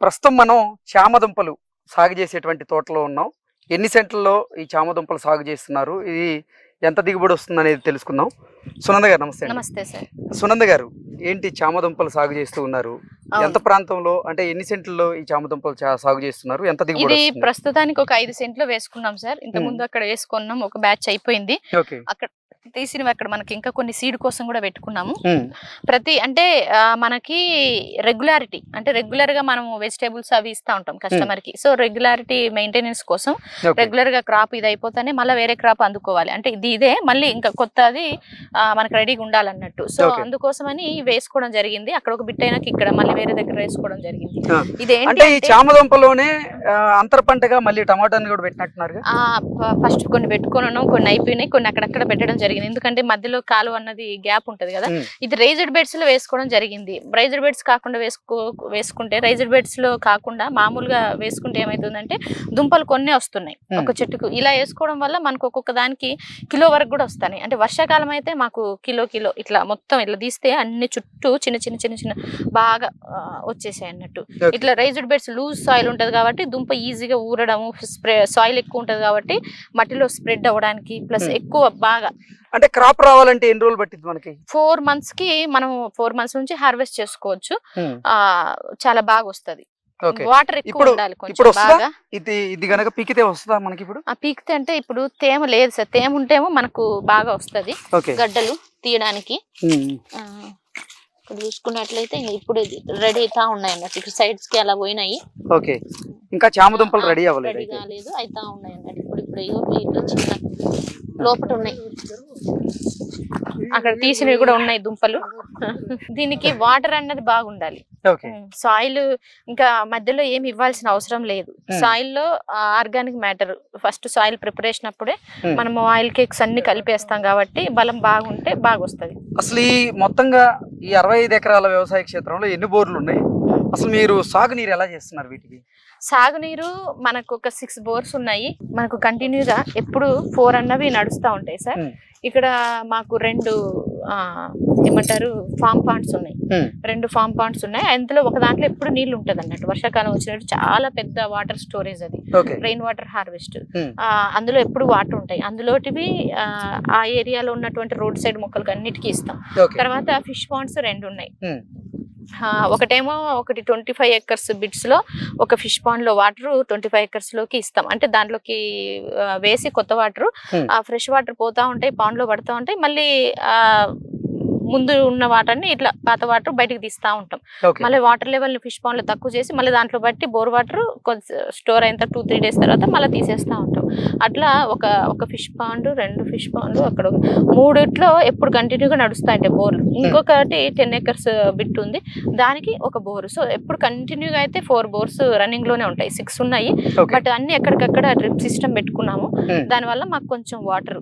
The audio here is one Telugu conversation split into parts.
ప్రస్తుతం మనం చామదుంపలు సాగు చేసేటువంటి తోటలో ఉన్నాం. ఎన్ని సెంట్లలో ఈ చామదుంపలు సాగు చేస్తున్నారు? ఇది ఎంత దిగుబడి వస్తుంది అనేది తెలుసుకుందాం. సునంద గారు నమస్తే. నమస్తే సార్. సునంద గారు ఏంటి చామదుంపలు సాగు చేస్తూ ఉన్నారు. ఎంత ప్రాంతంలో అంటే ఎన్ని సెంట్లలో ఈ చామదుంపలు సాగు చేస్తున్నారు? ఎంత దిగుబడి ఇది? ప్రస్తుతానికి ఒక ఐదు సెంట్లు వేసుకున్నాం సార్. ఇంత. ముందు అక్కడ వేసుకున్నాం ఒక బ్యాచ్ అయిపోయింది. అక్కడ తీసినవి అక్కడ మనకి ఇంకా కొన్ని సీడ్ కోసం కూడా పెట్టుకున్నాము. ప్రతి అంటే మనకి రెగ్యులారిటీ అంటే రెగ్యులర్గా మనం వెజిటేబుల్స్ అవి ఇస్తా ఉంటాం కస్టమర్కి సో రెగ్యులారిటీ మెయింటెనెన్స్ కోసం. రెగ్యులర్గా క్రాప్ ఇది అయిపోతేనే మళ్ళీ వేరే క్రాప్ అందుకోవాలి. అంటే ఇది ఇదే మళ్ళీ ఇంకా కొత్తది మనకి రెడీగా ఉండాలన్నట్టు. సో. అందుకోసమని వేసుకోవడం జరిగింది. అక్కడ ఒక బిట్ అయినాక ఇక్కడ మళ్ళీ వేరే దగ్గర వేసుకోవడం జరిగింది. ఇదేంటి అంటే ఈ చామదుంపలోనే అంతర పంటగా మళ్ళీ టమాటాని కూడా పెట్టినట్టున్నారు ఆ ఫస్ట్ కొన్ని పెట్టుకున్నాను కొన్ని అయిపోయినాయి కొన్ని అక్కడక్కడ పెట్టడం జరిగింది. ఎందుకంటే మధ్యలో కాలువ అన్నది గ్యాప్ ఉంటది కదా. ఇది రైజ్డ్ బెడ్స్లో వేసుకోవడం జరిగింది రైజ్డ్ బెడ్స్ కాకుండా వేసుకో వేసుకుంటే రైజ్డ్ బెడ్స్లో కాకుండా మామూలుగా వేసుకుంటే ఏమైతుందంటే దుంపలు కొన్ని వస్తున్నాయి. ఒక చెట్టుకు ఇలా వేసుకోవడం వల్ల మనకు ఒక్కొక్క దానికి కిలో వరకు కూడా వస్తాయి అంటే వర్షాకాలం అయితే మాకు కిలో కిలో ఇట్లా మొత్తం ఇట్లా తీస్తే అన్ని చుట్టూ చిన్న చిన్న చిన్న చిన్న బాగా వచ్చేసాయి అన్నట్టు. ఇట్లా రైజ్డ్ బెడ్స్ లూజ్ సాయిల్ ఉంటది కాబట్టి దుంప ఈజీగా ఊరడము స్ప్రే సాయిల్ ఎక్కువ ఉంటది కాబట్టి మట్టిలో స్ప్రెడ్ అవ్వడానికి ప్లస్. ఎక్కువ బాగా అంటే క్రాప్ రావాలంటే ఎన్ని రోజులు పట్టింది మనకి? ఫోర్ మంత్స్కి మనం ఫోర్ మంత్స్ నుంచి హార్వెస్ట్ చేసుకోవచ్చు. ఆ చాలా బాగా వస్తది. వాటర్ ఎక్కువ ఇప్పుడు- ఉండాలి కొంచెం? బాగా. ఇది ఇది గనక పీకితే వస్తుందా మనకి ఇప్పుడు? ఆ పీకితే అంటే ఇప్పుడు తేమ లేదు సార్. తేమ ఉంటేమో మనకు బాగా వస్తది. గడ్డలు తీయడానికి. ఇక్కడ చూసుకున్నట్లయితే ఇప్పుడు రెడీ అవుతా ఉన్నాయి అన్నట్టు. సైడ్స్కి అలా పోయినాయి. ఓకే ఇంకా చామదుంపలు రెడీ అవ్వలేదు రెడీ. కాలేదు అయితా ఉన్నాయి అన్నట్టు. ఇప్పుడు ఇప్పుడు ఇగో ఇట్లా చిన్న లోపట ఉన్నాయి. అక్కడ తీసినవి కూడా ఉన్నాయి దుంపలు. దీనికి వాటర్ అన్నది బాగుండాలి. సాయిల్ ఇంకా మధ్యలో ఏమి ఇవ్వాల్సిన అవసరం లేదు. సాయిల్లో organic matter first soil preparation అప్పుడే. మనం ఆయిల్ కేక్స్ అన్ని కలిపేస్తాం కాబట్టి బలం బాగుంటే బాగా వస్తుంది అసలు ఈ మొత్తంగా ఈ అరవై ఐదు ఎకరాల వ్యవసాయ క్షేత్రంలో ఎన్ని బోర్లు ఉన్నాయి? అసలు మీరు సాగునీరు ఎలా చేస్తున్నారు వీటికి? సాగునీరు మనకు ఒక సిక్స్ బోర్స్ ఉన్నాయి. మనకు కంటిన్యూగా ఎప్పుడు ఫోర్ అన్నవి నడుస్తూ ఉంటాయి సార్. ఇక్కడ మాకు రెండు ఏమంటారు ఫామ్ పాండ్స్ ఉన్నాయి. రెండు ఫామ్ పాండ్స్ ఉన్నాయి. అందులో ఒక దాంట్లో ఎప్పుడు నీళ్ళు ఉంటది అన్నట్టు వర్షాకాలం వచ్చినట్టు చాలా పెద్ద వాటర్ స్టోరేజ్ అది. Rain water harvest. అందులో ఎప్పుడు వాటర్ ఉంటాయి. అందులోటివి ఆ, ఏరియాలో ఉన్నటువంటి రోడ్ సైడ్ మొక్కలకి అన్నిటికీ ఇస్తాం. తర్వాత ఫిష్ పాండ్స్ రెండు ఉన్నాయి. ఒకటేమో ఒకటి ట్వంటీ ఫైవ్ ఎకర్స్ బిట్స్లో ఒక ఫిష్ పాండ్లో వాటర్ ట్వంటీ ఫైవ్ ఎకర్స్లోకి ఇస్తాం అంటే దాంట్లోకి వేసి కొత్త వాటర్. ఆ ఫ్రెష్ వాటర్ పోతా ఉంటాయి పాండ్లో పడతా ఉంటాయి మళ్ళీ ఆ ముందు ఉన్న వాటర్ని ఇట్లా పాత వాటర్ బయటకు తీస్తా ఉంటాం. మళ్ళీ వాటర్ లెవెల్ ఫిష్ పాండ్లో తక్కువ చేసి మళ్ళీ దాంట్లో బట్టి బోర్ వాటర్ కొంచెం స్టోర్ అయిన టూ త్రీ డేస్ తర్వాత మళ్ళీ తీసేస్తా ఉంటాం. అట్లా ఒక ఒక ఫిష్ పాండ్ రెండు ఫిష్ పాండ్ అక్కడ మూడిట్లో ఎప్పుడు కంటిన్యూగా నడుస్తాయంటే బోర్లు. ఇంకొకటి టెన్ ఎకర్స్ బిట్ ఉంది. దానికి ఒక బోర్. సో ఎప్పుడు కంటిన్యూగా అయితే ఫోర్ బోర్స్ రన్నింగ్లోనే ఉంటాయి. సిక్స్ ఉన్నాయి. బట్ అన్ని ఎక్కడికక్కడ డ్రిప్ సిస్టమ్ పెట్టుకున్నాము. దానివల్ల మాకు కొంచెం వాటర్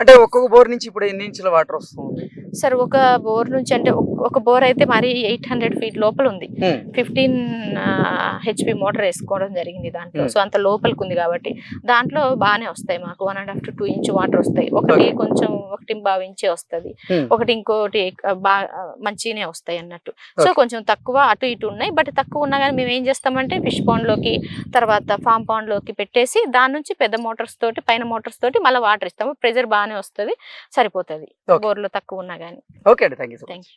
అంటే ఒక్కొక్క బోర్ నుంచి ఇప్పుడు ఎన్ని ఇంచుల వాటర్ వస్తుంది సార్ ఒక బోర్ నుంచి అంటే ఒక- బోర్ అయితే మరి ఎయిట్ హండ్రెడ్ ఫీట్ లోపల ఉంది. ఫిఫ్టీన్ హెచ్పి మోటార్ వేసుకోవడం జరిగింది దాంట్లో. సో అంత లోపలికి ఉంది కాబట్టి దాంట్లో బాగానే వస్తాయి మాకు one and half to two inch water వస్తాయి ఒకటి. కొంచెం ఒకటి బాగా ఇంచే వస్తుంది. ఒకటి ఇంకోటి బాగా మంచిగానే వస్తాయి అన్నట్టు సో. కొంచెం తక్కువ అటు ఇటు ఉన్నాయి బట్ తక్కువ ఉన్నా కానీ మేము ఏం చేస్తామంటే ఫిష్ పాండ్లోకి తర్వాత ఫామ్ పాండ్లోకి పెట్టేసి దాని నుంచి పెద్ద మోటార్స్ తోటి పైన మోటార్స్ తోటి మళ్ళీ వాటర్ ఇస్తాము ప్రెజర్ బాగానే వస్తుంది సరిపోతుంది. బోర్లో తక్కువ ఉన్నా కానీ ఓకే అండి. Thank you thank you